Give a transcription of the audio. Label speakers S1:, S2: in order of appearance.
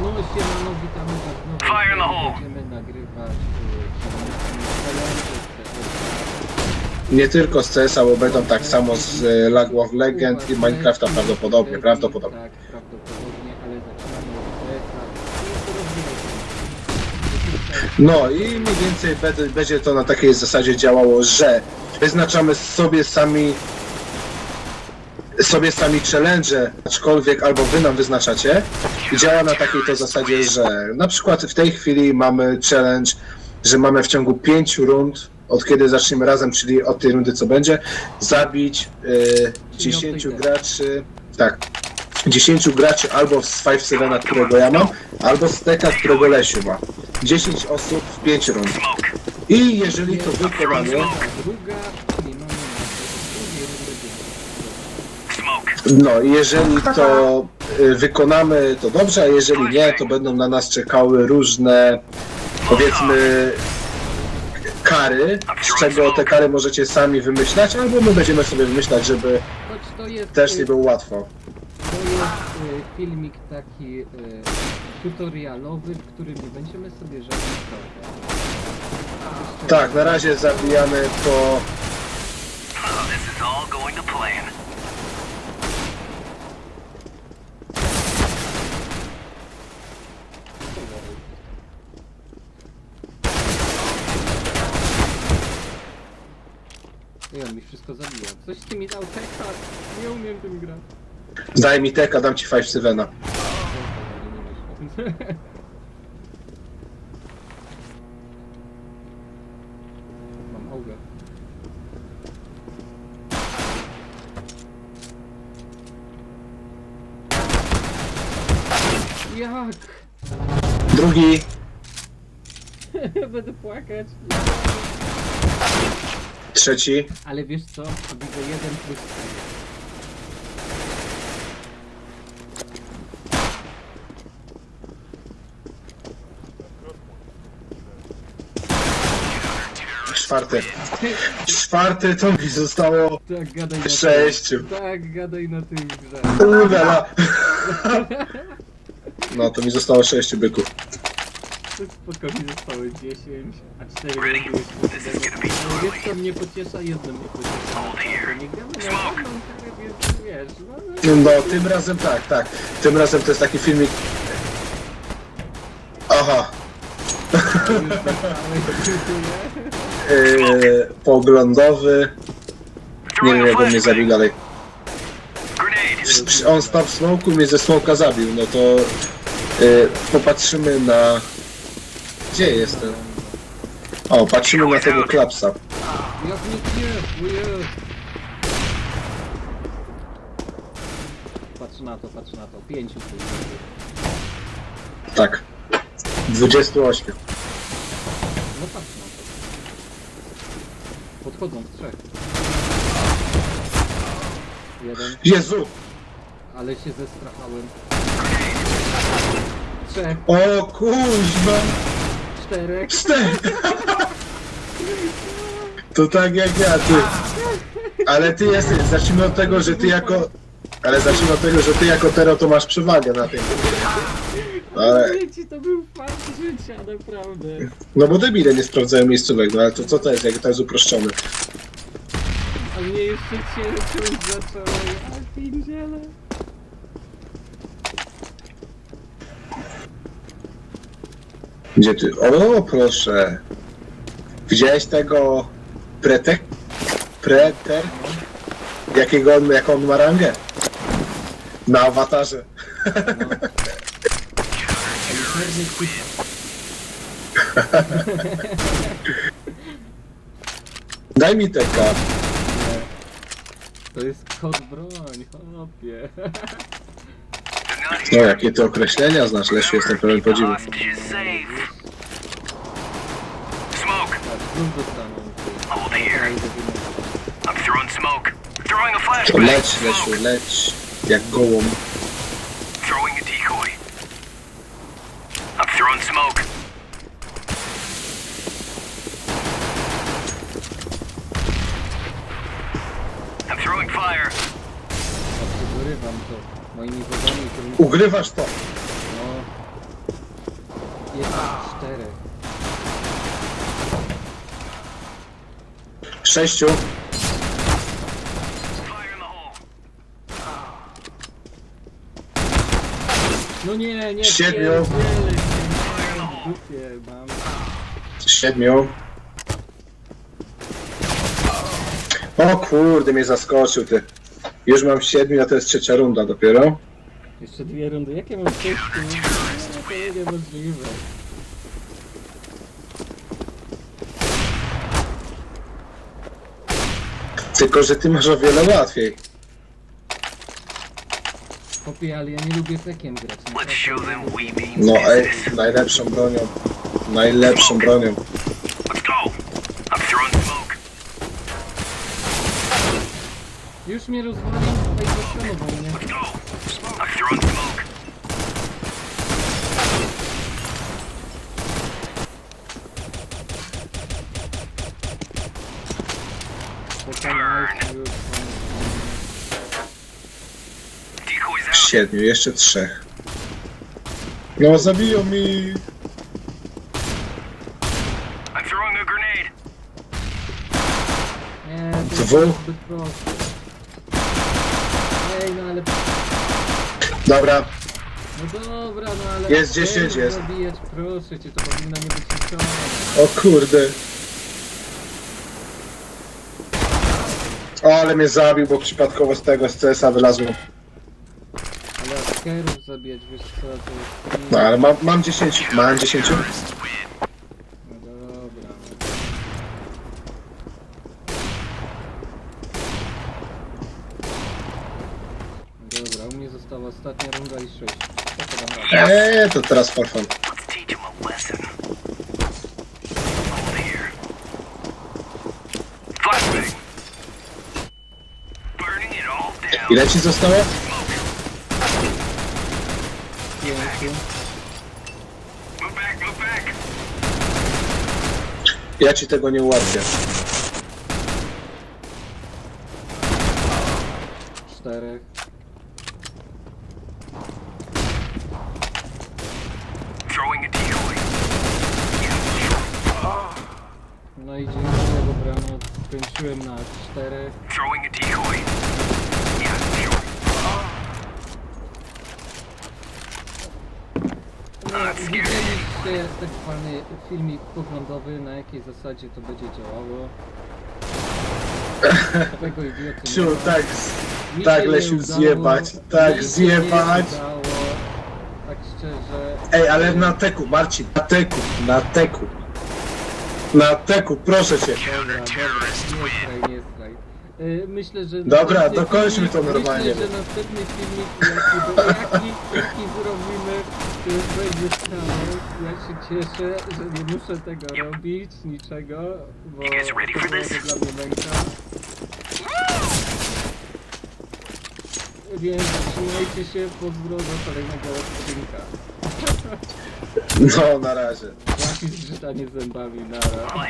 S1: No siemano, witamy was znowu.
S2: Fire in the hole.
S1: Będziemy nagrywać y,
S3: Nie tylko z CS-a, bo będą tak samo z e, Lago of Legend i Minecrafta prawdopodobnie, prawdopodobnie.
S1: Tak, prawdopodobnie, ale zaczynamy od CS-a.
S3: No i mniej więcej będzie to na takiej zasadzie działało, że wyznaczamy sobie sami sobie sami challenge, aczkolwiek albo wy nam wyznaczacie i działa na takiej to zasadzie, że na przykład w tej chwili mamy challenge, że mamy w ciągu pięciu rund, od kiedy zaczniemy razem, czyli od tej rundy co będzie, zabić y, 10 graczy, tak, 10 graczy albo z 5 Sevena, którego ja mam, albo z Teka, którego Lesiu ma. 10 osób w 5 rund. I jeżeli to wykonamy,
S1: Druga, czyli mamy na drugiej rundy
S2: Smoke.
S3: No i jeżeli to y, wykonamy, to dobrze, a jeżeli nie, to będą na nas czekały różne, powiedzmy, kary, z czego te kary możecie sami wymyślać, albo my będziemy sobie wymyślać, żeby
S1: Choć to jest,
S3: też nie
S1: y,
S3: było łatwo.
S1: to jest y, filmik taki y, tutorialowy, w którym nie będziemy sobie żadnych.
S3: Tak, na razie zabijamy po
S2: this is all going to plan.
S1: I on mi wszystko zabija. Coś ty mi dał tekst, nie umiem tym grać.
S3: Daj mi teka, dam ci 5 Sevena.
S1: Mam augę. Jak?
S3: Drugi,
S1: Będę płakać.
S3: Trzeci,
S1: Ale wiesz co? Widzę jeden plus cztery.
S3: czwarty. Czwarty to mi zostało
S1: Tak, gadaj na
S3: sześciu.
S1: Tak, gadaj na tym grze.
S3: Ulala. No to mi zostało sześciu byków.
S1: Spokojnie zostało 10, a 4 rundy jeszcze siedem. Ale wiesz co mnie pociesza? Jedno mnie pociesza. Nie gramy na żadną karę, więc wiesz, no, no,
S3: No tym razem tak, tak. Tym razem to jest taki filmik. Aha. Yy, poglądowy. Nie wiem jak on mnie zabił dalej.
S2: Grenade.
S3: On stał w smoku, mnie ze smoka zabił. No to yy, popatrzymy na. Gdzie jestem? O, patrzymy na tego klapsa.
S1: Jak nie. Patrz na to, patrz na to. Pięciu tu jest.
S3: Tak. 28.
S1: No patrz na to. Podchodzą w trzech. Jeden,
S3: Jezu!
S1: ale się zestrachałem. Trzech,
S3: O kuźwa!
S1: Czterech.
S3: Cztery! To tak jak ja, ty. Ale ty jesteś, zacznijmy od tego, że ty jako... Ale zacznijmy od tego, że ty jako Tero to masz przewagę na tym. Ale...
S1: Mówię ci, to był fakt życia, naprawdę.
S3: No bo debile nie sprawdzają miejscówek, no ale to co to jest, jak to jest uproszczone?
S1: A mnie jeszcze ciężko zaczęło, ja pierdzielę.
S3: Gdzie ty? O, proszę. Widziałeś tego pretek? Preter? Jakiego on, jaką on ma rangę? Na awatarze.
S1: Typ.
S3: Daj mi teka.
S1: To jest kod broń, chłopie.
S3: No, jakie ty określenia znasz, Lesiu, jestem pełen podziwu.
S1: Tak,
S3: To leć. Lesiu, leć. Jak gołąb.
S2: Throwing a decoy. I'm throwing smoke. I'm throwing fire.
S1: Wyrywam to moimi wodami, którymi...
S3: Ugrywasz to.
S1: No, Jest czterech.
S3: Sześciu.
S1: No nie, nie,
S3: Siedmiu.
S1: pierdzielę się, nie, w dupie mam.
S3: Siedmiu. O kurde, mnie zaskoczył ty. Już mam siedmiu, a to jest trzecia runda dopiero.
S1: Jeszcze dwie rundy. Jakie mam sześciu? Nie, to niemożliwe.
S3: Tylko, że ty masz o wiele łatwiej.
S1: Popie, ale ja nie lubię tekiem grać. Naprawdę.
S3: No ej, najlepszą bronią. Najlepszą bronią.
S1: Już mnie rozwalił tutaj zaskanował mnie.
S2: Let's go. I'm throwing smoke.
S1: Pokonałeś już.
S2: Decoys out.
S3: Siedmiu, jeszcze trzech. No zabiją mi.
S2: I'm throwing a grenade.
S1: Nie, to jest
S3: Dwóch.
S1: zbyt proste. Ej, no ale...
S3: Dobra,
S1: No dobra, no ale...
S3: Jest 10,
S1: Chcesz
S3: jest.
S1: Zabijać, proszę cię, to powinno nie być
S3: o kurde. O, ale mnie zabił, bo przypadkowo z tego z CS-a wylazłem.
S1: Ale askerów zabijać, wiesz co, to jest...
S3: No ale mam, mam 10. Mam 10.
S1: No dobra, no. Dobra, u mnie została ostatnia runda i sześć. Co to dam radę?
S3: Eee, to teraz for fun. Ile ci zostało?
S1: Pięciu.
S3: Ja ci tego nie ułatwię.
S1: Czterech.
S2: Throwing a decoy.
S1: No i dziękuję, dobra, no skończyłem na czterech.
S2: Throwing a decoy. Yeah, sure.
S1: No, widzieliście tak zwany filmik poglądowy, na jakiej zasadzie to będzie działało. Tego idioty nie
S3: Ciu,
S1: ma.
S3: tak,
S1: Mi
S3: tak,
S1: się
S3: Lesiu,
S1: udało,
S3: zjebać,
S1: mi
S3: tak, zjebać.
S1: Udało, tak szczerze.
S3: Ej, ale na teku, Marcin, na teku, na teku. Na teku, proszę cię.
S1: Dobra, dobra, nie straj, nie straj. Y, Myślę, że...
S3: Dobra,
S1: następny
S3: dokończmy
S1: filmik-
S3: to normalnie.
S1: Myślę, że następny filmik, jaki, do- jaki, jaki zrobimy, to już będzie kanał. Ja się cieszę, że nie muszę tego robić, niczego, bo
S2: You guys ready for
S1: to
S2: this?
S1: dla mnie męka. Więc trzymajcie się, pozdro do kolejnego odcinka.
S3: No, na razie.
S1: Zgrzytanie zębami, nara.